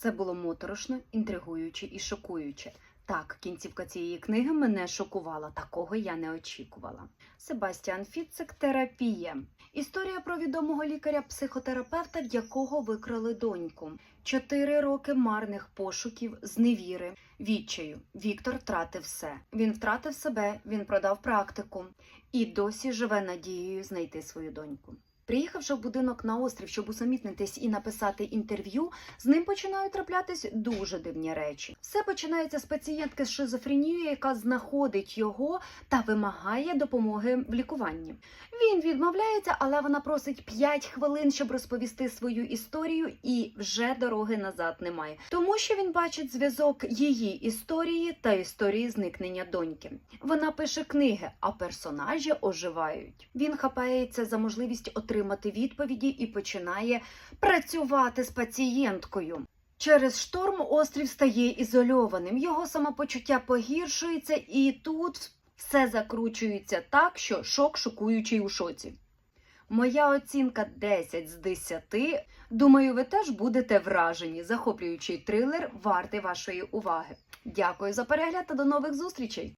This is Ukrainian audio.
Це було моторошно, інтригуюче і шокуюче. Так, кінцівка цієї книги мене шокувала, такого я не очікувала. Себастіан Фіцек терапія. Історія про відомого лікаря-психотерапевта, в якого викрали доньку. Чотири роки марних пошуків, зневіри, відчаю. Віктор втратив все. Він втратив себе, він продав практику і досі живе надією знайти свою доньку. Приїхавши в будинок на острів, щоб усамітнитись і написати інтерв'ю, з ним починають траплятись дуже дивні речі. Все починається з пацієнтки з шизофренією, яка знаходить його та вимагає допомоги в лікуванні. Він відмовляється, але вона просить 5 хвилин, щоб розповісти свою історію, і вже дороги назад немає, тому що він бачить зв'язок її історії та історії зникнення доньки. Вона пише книги, а персонажі оживають. Він хапається за можливість отримати відповіді і починає працювати з пацієнткою. Через шторм острів стає ізольованим, його самопочуття погіршується, і тут все закручується так, що шок шокуючий у шоці. Моя оцінка 10 з 10. Думаю, ви теж будете вражені. Захоплюючий трилер вартий вашої уваги. Дякую за перегляд та до нових зустрічей!